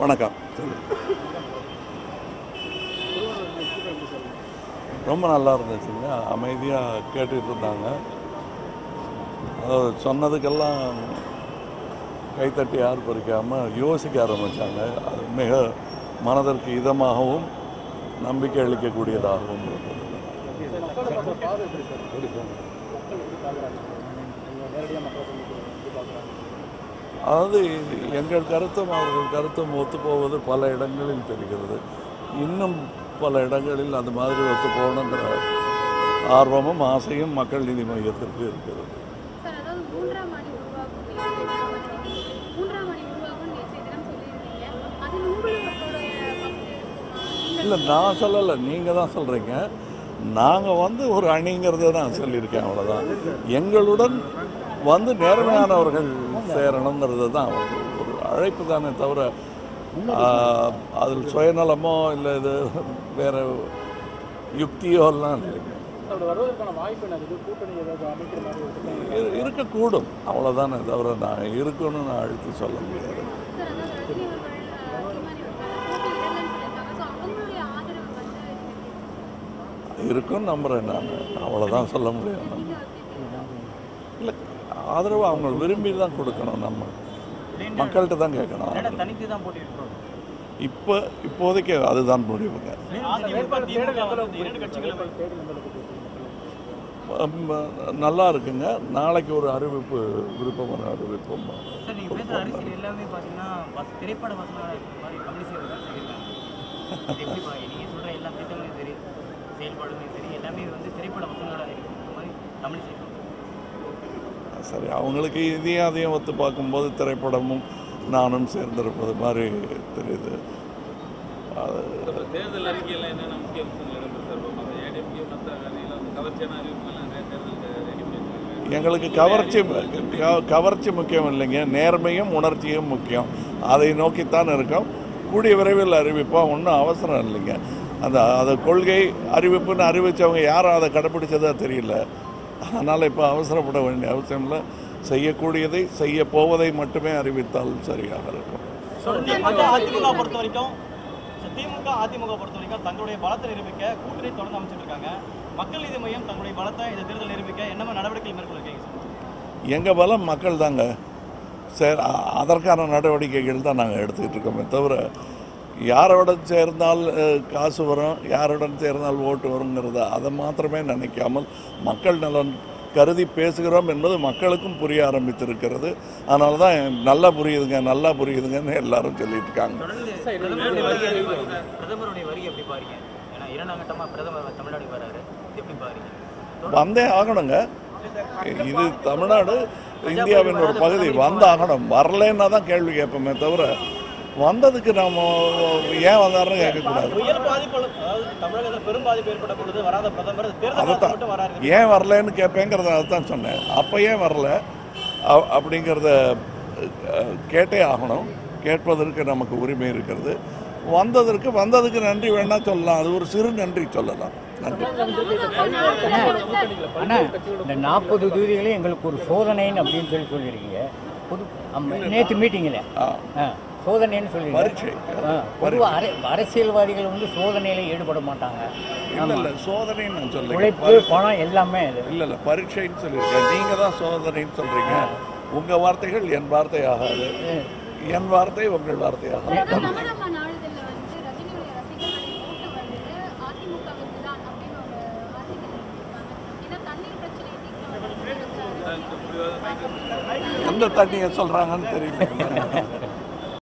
வணக்கம். ரொம்ப நல்லா இருந்துச்சுங்க. அமைதியாக கேட்டுட்டு இருந்தாங்க. அதாவது சொன்னதுக்கெல்லாம் கைத்தட்டி யார் பறிக்காமல் யோசிக்க ஆரம்பித்தாங்க அது மிக மனதிற்கு இதமாகவும் நம்பிக்கை அளிக்கக்கூடியதாகவும் இருந்தது அதாவது எங்கள் கருத்தும் அவர்கள் கருத்தும் ஒத்துப்போவது பல இடங்களில் தெரிகிறது. இன்னும் பல இடங்களில் அந்த மாதிரி ஒத்து போகணுங்கிற ஆர்வமும் ஆசையும் மக்கள் நீதி மையத்திற்கு இருக்கிறது. இல்லை. நான் சொல்லலை. நீங்கள் தான் சொல்கிறீங்க நாங்கள் வந்து ஒரு அணிங்கிறத நான் சொல்லியிருக்கேன் அவ்வளோதான் எங்களுடன் வந்து நேர்மையானவர்கள் சேரணுங்கிறது தான் ஒரு அழைப்பு தானே தவிர அதில் சுயநலமோ இல்லை இது வேறு யுக்தியோ எல்லாம் இல்லைங்க இருக்கக்கூடும். அவ்வளோதானே தவிர நான் இருக்குன்னு நான் அழுத்தி சொல்ல முடியாது. இருக்குன்னு நம்புகிறேன் நான். அவ்வளோதான் சொல்ல முடியும்? இல்லை ஆதரவு அவங்க விரும்பி தான் கொடுக்கணும் நம்ம. மக்கள்கிட்ட தான் கேட்கணும். இப்போ இப்போதைக்கு அதுதான் முடிவுங்க. நல்லா இருக்குங்க. நாளைக்கு ஒரு அறிவிப்பு விருப்பமான அறிவிப்பும் திட்டங்களும் சரி எல்லாமே வந்து திரைப்பட வசனங்களாக இருக்கிற மாதிரி சொல்றாங்க. சரி அவங்களுக்கு இதையும் அதையும் ஒத்து பார்க்கும்போது திரைப்படமும் நானும் சேர்ந்திருப்பது மாதிரி தெரியுது. அது தேர்தல் அறிக்கையில் என்னென்ன முக்கிய எங்களுக்கு கவர்ச்சி கவர்ச்சி முக்கியம் இல்லைங்க. நேர்மையும் உணர்ச்சியும் முக்கியம். அதை நோக்கித்தான் இருக்கோம். கூடிய விரைவில் அறிவிப்போம். ஒன்றும் அவசரம் இல்லைங்க. அந்த அது கொள்கை அறிவிப்புன்னு அறிவித்தவங்க யாரும் அதை கடைப்பிடிச்சதா தெரியல. அதனால் இப்போ அவசரப்பட வேண்டிய அவசியம் இல்லை. செய்யக்கூடியதை செய்ய போவதை மட்டுமே அறிவித்தால் சரியாக இருக்கும். திமுக அதிமுக பொறுத்த வரைக்கும் திமுக அதிமுக பொறுத்த வரைக்கும் தங்களுடைய பலத்தை நிரூபிக்க கூட்டணி தொடர்ந்து அமைச்சிட்டு இருக்காங்க. மக்கள் நீதி மையம் தங்களுடைய பலத்தை இந்த தேர்தல் நிரூபிக்க என்னமா நடவடிக்கை மேற்கொள்ளிருக்கீங்க எங்கள் பலம் மக்கள் தாங்க சரி அதற்கான நடவடிக்கைகள் தான் நாங்கள் எடுத்துக்கிட்டு இருக்கோமே தவிர யாரோடன் சேர்ந்தால் காசு வரும் யாருடன் சேர்ந்தால் ஓட்டு வருங்கிறத அதை மாத்திரமே நினைக்காமல் மக்கள் நலன் கருதி பேசுகிறோம் என்பது மக்களுக்கும் புரிய ஆரம்பித்திருக்கிறது. அதனால தான் நல்லா புரியுதுங்க நல்லா புரியுதுங்கன்னு எல்லாரும் சொல்லிட்டு இருக்காங்க வந்தே ஆகணுங்க. இது தமிழ்நாடு இந்தியாவின் ஒரு பகுதி. வந்தாகணும். வரலைன்னா தான் கேள்வி கேட்போமே தவிர வந்ததுக்கு நாம ஏன் வந்தாருன்னு கேட்கக்கூடாது. வராரு. ஏன் வரலன்னு கேட்பேங்கிறத அதுதான் சொன்னேன். அப்போ ஏன் வரல? அப்படிங்கிறத கேட்டே ஆகணும். கேட்பதற்கு நமக்கு உரிமை இருக்கிறது. வந்ததற்கு வந்ததுக்கு நன்றி வேணா சொல்லலாம். அது ஒரு சிறு நன்றி சொல்லலாம். நன்றி. அண்ணா இந்த நாற்பது தொகுதிகளையும் எங்களுக்கு ஒரு சோதனைன்னு அப்படின்னு சொல்லி சொல்லியிருக்கீங்க. புது நேற்று மீட்டிங்கில் ஆ, சோதனைன்னு சொல்லியிருக்கீங்க பரீட்சை. பொதுவாக அரை அரசியல்வாதிகள் வந்து சோதனையில் ஈடுபட மாட்டாங்க இல்லை இல்லை சோதனைன்னு நான் சொல்லுங்க உழைப்பு பணம் எல்லாமே இல்லை இல்லை பரீட்சைன்னு சொல்லியிருக்கேன். நீங்கள் தான் சோதனைன்னு சொல்கிறீங்க உங்கள் வார்த்தைகள் என் வார்த்தை ஆகாது. என் வார்த்தை உங்கள் வார்த்தை ஆகாது. எந்த தண்ணியை சொல்கிறாங்கன்னு தெரியல.